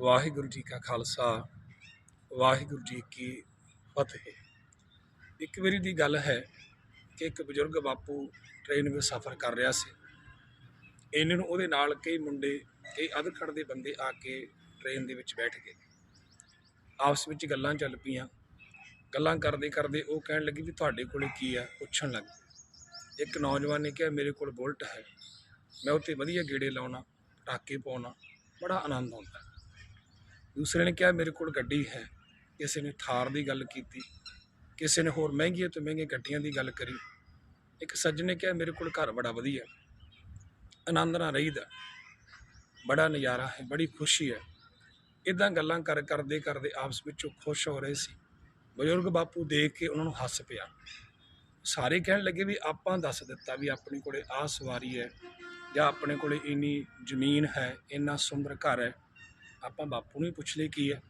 ਵਾਹਿਗੁਰੂ ਜੀ ਕਾ ਖਾਲਸਾ, ਵਾਹਿਗੁਰੂ ਜੀ ਕੀ ਫਤਿਹ। ਇੱਕ ਵਾਰੀ ਦੀ ਗੱਲ ਹੈ ਕਿ ਇੱਕ ਬਜ਼ੁਰਗ ਬਾਪੂ ਟ੍ਰੇਨ ਵਿੱਚ ਸਫ਼ਰ ਕਰ ਰਿਹਾ ਸੀ। ਇਹਨਾਂ ਨੂੰ ਉਹਦੇ ਨਾਲ ਕਈ ਮੁੰਡੇ, ਕਈ ਅਧਖੜ ਦੇ ਬੰਦੇ ਆ ਕੇ ਟ੍ਰੇਨ ਦੇ ਵਿੱਚ ਬੈਠ ਗਏ। ਆਪਸ ਵਿੱਚ ਗੱਲਾਂ ਚੱਲ ਪਈਆਂ। ਗੱਲਾਂ ਕਰਦੇ ਕਰਦੇ ਉਹ ਕਹਿਣ ਲੱਗੀ ਵੀ ਤੁਹਾਡੇ ਕੋਲੇ ਕੀ ਆ? ਪੁੱਛਣ ਲੱਗ ਪਏ। ਇੱਕ ਨੌਜਵਾਨ ਨੇ ਕਿਹਾ, ਮੇਰੇ ਕੋਲ ਬੁਲਟ ਹੈ। ਮੈਂ ਉੱਤੇ ਵਧੀਆ ਗੇੜੇ ਲਾਉਣਾ, ਪਟਾਕੇ ਪਾਉਣਾ, ਬੜਾ ਆਨੰਦ ਆਉਂਦਾ ਦੂਸਰੇ ਨੇ ਕਿਹਾ, ਮੇਰੇ ਕੋਲ ਗੱਡੀ ਹੈ। ਕਿਸੇ ਨੇ ਥਾਰ ਦੀ ਗੱਲ ਕੀਤੀ। ਕਿਸੇ ਨੇ ਹੋਰ ਮਹਿੰਗੀਆਂ ਤੋਂ ਮਹਿੰਗੀਆਂ ਗੱਡੀਆਂ ਦੀ ਗੱਲ ਕਰੀ। ਇੱਕ ਸੱਜਣ ਨੇ ਕਿਹਾ, ਮੇਰੇ ਕੋਲ ਘਰ ਬੜਾ ਵਧੀਆ ਆਨੰਦ ਨਾਲ ਰਹੀਦਾ ਬੜਾ ਨਜ਼ਾਰਾ ਹੈ, ਬੜੀ ਖੁਸ਼ੀ ਹੈ। ਇਦਾਂ ਗੱਲਾਂ ਕਰ, ਕਰਦੇ ਕਰਦੇ ਆਪਸ ਵਿੱਚੋਂ ਖੁਸ਼ ਹੋ ਰਹੇ ਸੀ। ਬਜ਼ੁਰਗ ਬਾਪੂ ਦੇਖ ਕੇ ਉਹਨਾਂ ਨੂੰ ਹੱਸ ਪਿਆ। ਸਾਰੇ ਕਹਿਣ ਲੱਗੇ ਵੀ ਆਪਾਂ ਦੱਸ ਦਿੱਤਾ ਵੀ ਆਪਣੇ ਕੋਲੇ ਆਹ ਸਵਾਰੀ ਹੈ ਜਾਂ ਆਪਣੇ ਕੋਲੇ ਇੰਨੀ ਜ਼ਮੀਨ ਹੈ, ਇੰਨਾ ਸੁੰਦਰ ਘਰ ਹੈ। ਆਪਾਂ ਬਾਪੂ ਨੂੰ ਹੀ ਪੁੱਛ ਲਈ ਕੀ ਹੈ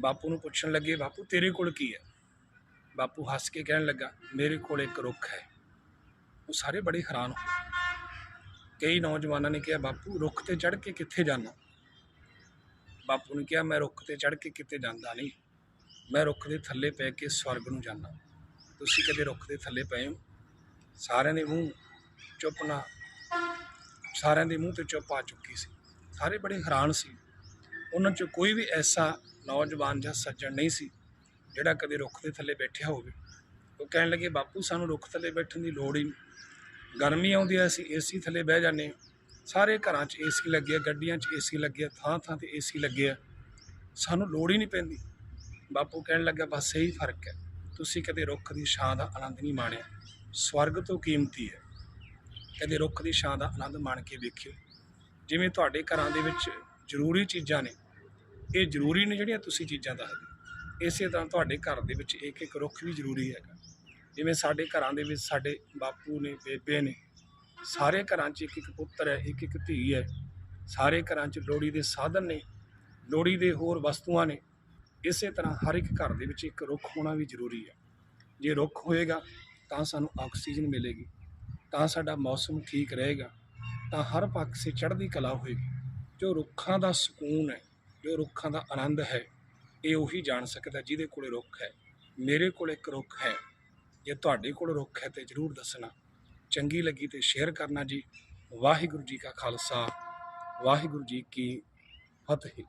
ਬਾਪੂ ਨੂੰ ਪੁੱਛਣ ਲੱਗੇ, ਬਾਪੂ, ਤੇਰੇ ਕੋਲ ਕੀ ਹੈ ਬਾਪੂ ਹੱਸ ਕੇ ਕਹਿਣ ਲੱਗਾ, ਮੇਰੇ ਕੋਲ ਇੱਕ ਰੁੱਖ ਹੈ। ਉਹ ਸਾਰੇ ਬੜੇ ਹੈਰਾਨ ਹੋਏ ਕਈ ਨੌਜਵਾਨਾਂ ਨੇ ਕਿਹਾ, ਬਾਪੂ, ਰੁੱਖ ਤੇ ਚੜ੍ਹ ਕੇ ਕਿੱਥੇ ਜਾਣਾ? ਬਾਪੂ ਨੇ ਕਿਹਾ, ਮੈਂ ਰੁੱਖ ਤੇ ਚੜ੍ਹ ਕੇ ਕਿਤੇ ਜਾਂਦਾ ਨਹੀਂ। ਮੈਂ ਰੁੱਖ ਦੇ ਥੱਲੇ ਪੈ ਕੇ ਸਵਰਗ ਨੂੰ ਜਾਂਦਾ। ਤੁਸੀਂ ਕਦੇ ਰੁੱਖ ਦੇ ਥੱਲੇ ਪਏ ਹੋ? ਸਾਰਿਆਂ ਦੇ ਮੂੰਹ ਚੁੱਪ ਨਾ, ਸਾਰਿਆਂ ਦੇ ਮੂੰਹ ਤੇ ਚੁੱਪ ਆ ਚੁੱਕੀ ਸੀ। ਸਾਰੇ ਬੜੇ ਹੈਰਾਨ ਸੀ। ਉਹਨਾਂ ਚੋਂ ਕੋਈ ਵੀ ਐਸਾ ਨੌਜਵਾਨ ਜਾਂ ਸੱਜਣ ਨਹੀਂ ਸੀ, ਜਿਹੜਾ ਕਦੇ ਰੁੱਖ ਦੇ ਥੱਲੇ ਬੈਠਿਆ ਹੋਵੇ। ਉਹ ਕਹਿਣ ਲੱਗੇ, ਬਾਪੂ, ਸਾਨੂੰ ਰੁੱਖ ਥੱਲੇ ਬੈਠਣ ਦੀ ਲੋੜ ਹੀ ਨਹੀਂ। ਗਰਮੀ ਆਉਂਦੀ ਐ ਅਸੀਂ ਏਸੀ ਥੱਲੇ ਬਹਿ ਜਾਂਦੇ ਹਾਂ। ਸਾਰੇ ਘਰਾਂ 'ਚ ਏਸੀ ਲੱਗੇ ਆ ਗੱਡੀਆਂ 'ਚ ਏਸੀ ਲੱਗੇ ਆ ਥਾਂ ਥਾਂ ਤੇ ਏਸੀ ਲੱਗੇ ਆ ਸਾਨੂੰ ਲੋੜ ਹੀ ਨਹੀਂ ਪੈਂਦੀ। ਬਾਪੂ ਕਹਿਣ ਲੱਗਾ, ਬਸ ਇਹੀ ਫ਼ਰਕ ਹੈ। ਤੁਸੀਂ ਕਦੇ ਰੁੱਖ ਦੀ ਛਾਂ ਦਾ ਆਨੰਦ ਨਹੀਂ ਮਾਣਿਆ। ਸਵਰਗ ਤੋਂ ਕੀਮਤੀ ਹੈ। ਕਦੇ ਰੁੱਖ ਦੀ ਛਾਂ ਦਾ ਆਨੰਦ ਮਾਣ ਕੇ ਵੇਖਿਓ। ਜਿਵੇਂ ਤੁਹਾਡੇ ਘਰਾਂ ਦੇ ਵਿੱਚ ਜ਼ਰੂਰੀ ਚੀਜ਼ਾਂ ਨੇ। ਇਹ ਜ਼ਰੂਰੀ ਨੇ ਜਿਹੜੀਆਂ ਤੁਸੀਂ ਚੀਜ਼ਾਂ ਦੱਸਦੇ ਇਸੇ ਤਰ੍ਹਾਂ ਤੁਹਾਡੇ ਘਰ ਦੇ ਵਿੱਚ ਇੱਕ ਇੱਕ ਰੁੱਖ ਵੀ ਜ਼ਰੂਰੀ ਹੈਗਾ। ਜਿਵੇਂ ਸਾਡੇ ਘਰਾਂ ਦੇ ਵਿੱਚ ਸਾਡੇ ਬਾਪੂ ਨੇ, ਬੇਬੇ ਨੇ, ਸਾਰੇ ਘਰਾਂ 'ਚ ਇੱਕ ਇੱਕ ਪੁੱਤਰ ਹੈ, ਇੱਕ ਇੱਕ ਧੀ ਹੈ। ਸਾਰੇ ਘਰਾਂ 'ਚ ਲੋੜੀ ਦੇ ਸਾਧਨ ਨੇ ਲੋੜੀ ਦੇ ਹੋਰ ਵਸਤੂਆਂ ਨੇ। ਇਸੇ ਤਰ੍ਹਾਂ ਹਰ ਇੱਕ ਘਰ ਦੇ ਵਿੱਚ ਇੱਕ ਰੁੱਖ ਹੋਣਾ ਵੀ ਜ਼ਰੂਰੀ ਹੈ। ਜੇ ਰੁੱਖ ਹੋਏਗਾ ਤਾਂ ਸਾਨੂੰ ਆਕਸੀਜਨ ਮਿਲੇਗੀ, ਤਾਂ ਸਾਡਾ ਮੌਸਮ ਠੀਕ ਰਹੇਗਾ, ਤਾਂ ਹਰ ਪਾਸੇ ਚੜ੍ਹਦੀ ਕਲਾ ਹੋਏਗੀ। ਜੋ ਰੁੱਖਾਂ ਦਾ ਸਕੂਨ ਹੈ, ਜੋ ਰੁੱਖਾਂ ਦਾ ਆਨੰਦ ਹੈ, ਇਹ ਉਹੀ ਜਾਣ ਸਕਦਾ ਜਿਹਦੇ ਕੋਲੇ ਰੁੱਖ ਹੈ। ਮੇਰੇ ਕੋਲ ਇੱਕ ਰੁੱਖ ਹੈ, ਜੇ ਤੁਹਾਡੇ ਕੋਲ ਰੁੱਖ ਹੈ ਤੇ ਜਰੂਰ ਦੱਸਣਾ। ਚੰਗੀ ਲੱਗੀ ਤੇ ਸ਼ੇਅਰ ਕਰਨਾ ਜੀ। ਵਾਹਿਗੁਰੂ ਜੀ ਕਾ ਖਾਲਸਾ, ਵਾਹਿਗੁਰੂ ਜੀ ਕੀ ਫਤਿਹ।